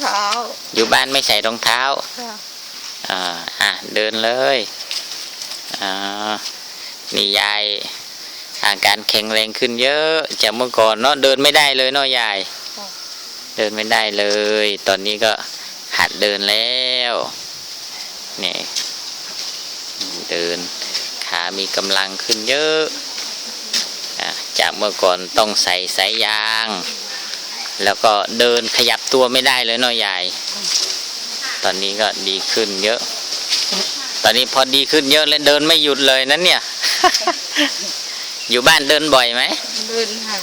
เท้า อยู่บ้านไม่ใส่รองเท้าค่ะอ่าอะเดินเลยอ่านี่ยายอาการแข็งแรงขึ้นเยอะจากเมื่อก่อนเนาะเดินไม่ได้เลยเนาะยายเดินไม่ได้เลย ตอนนี้ก็หัดเดินแล้วนี่เดินขามีกำลังขึ้นเยอะอะจากเมื่อก่อนต้องใส่สายยาง แล้วก็เดินขยับตัวไม่ได้เลยเนาะยายตอนนี้ก็ดีขึ้นเยอะ ตอนนี้พอดีขึ้นเยอะแล้วเดินไม่หยุดเลยนั้นเนี่ย อยู่บ้านเดินบ่อยไหม เดินค่ะ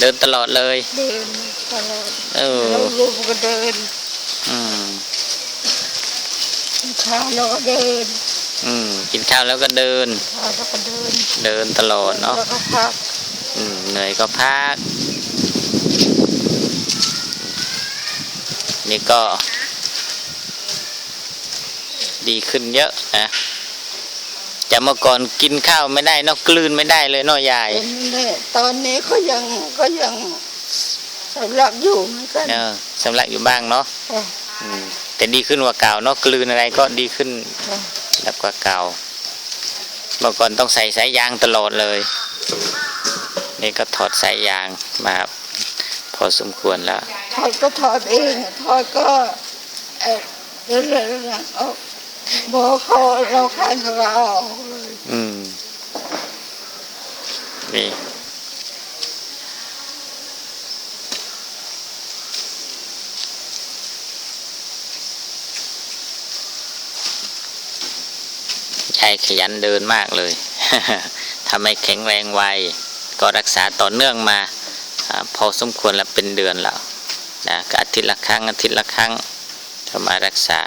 เดินตลอดเลย เดินตลอดเออเราลูกก็เดิน อืมข้าวเราก็เดิน อืม กินข้าวแล้วก็เดินข้าวเราก็เดิน เดินตลอดเนาะแล้วก็พัก อืม เหนื่อยก็พัก นี่ก็ ดีขึ้นเยอะนะจากเมื่อก่อนกินข้าวไม่ได้เนอกกลืนไม่ได้เลยเนาะยายตอนนี้ตอนนี้ก็ยังก็ยังสำลักอยู่เหมือนกันเออสำลักอยู่บ้างเนาะค่ะอืมแต่ดีขึ้นกว่าเก่าเนาะกลืนอะไรก็ดีขึ้นค่ะแบบกว่าเก่าเมื่อก่อนต้องใส่สายยางตลอดเลย นี่ก็ถอดสายยางมาพ อสมควรแล้วถอดก็ถอดเองถอดก็เออเดินเรื่องหลังออกบอกเขาเราขายของเราออกเลยอืมนี่ยายขยันเดินมากเลย ทำให้แข็งแรงไว ก็รักษาต่อเนื่องมาอา พอสมควรแล้วเป็นเดือนแล้วนะก็อาทิตย์ละครั้งอาทิตย์ละครั้งก็มารักษา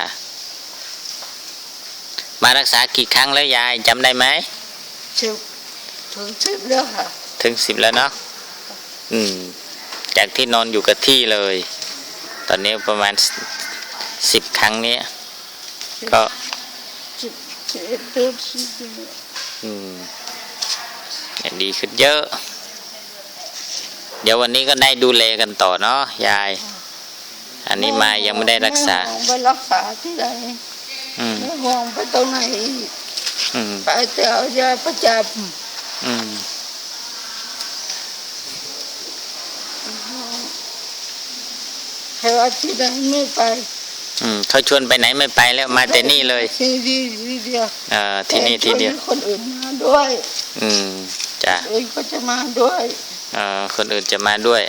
มารักษากี่ครั้งแล้วยายจำได้ไหมสิบถึงสิบแล้วค่ะถึงสิบแล้วเนาะอืมจากที่นอนอยู่กับที่เลย ตอนนี้ประมาณสิบครั้งเนี้ยก็สิบสิบเอ็ดเดือนสิบเดือนอืมเนี่ยดีขึ้นเยอะ เดี๋ยววันนี้ก็ได้ดูแลกันต่อเนาะยาย อันนี้มายังไม่ได้รักษาไม่ห่วงไปรักษาที่ไหนอืมไม่ห่วงไปตรงไหนอีกอืมไปแต่เอายาประจอืมำให้ว่าที่ไหนไม่ไปอืมเขาชวนไปไหนไม่ไปแล้วมาแต่นี่เลยที่นี่ที่เดียวเอ่อที่นี่ที่เดียวแต่คนอื่นมาด้วยอืมจ้ะอื่นก็จะมาด้วยเอ่อ คนอื่นจะมาด้วย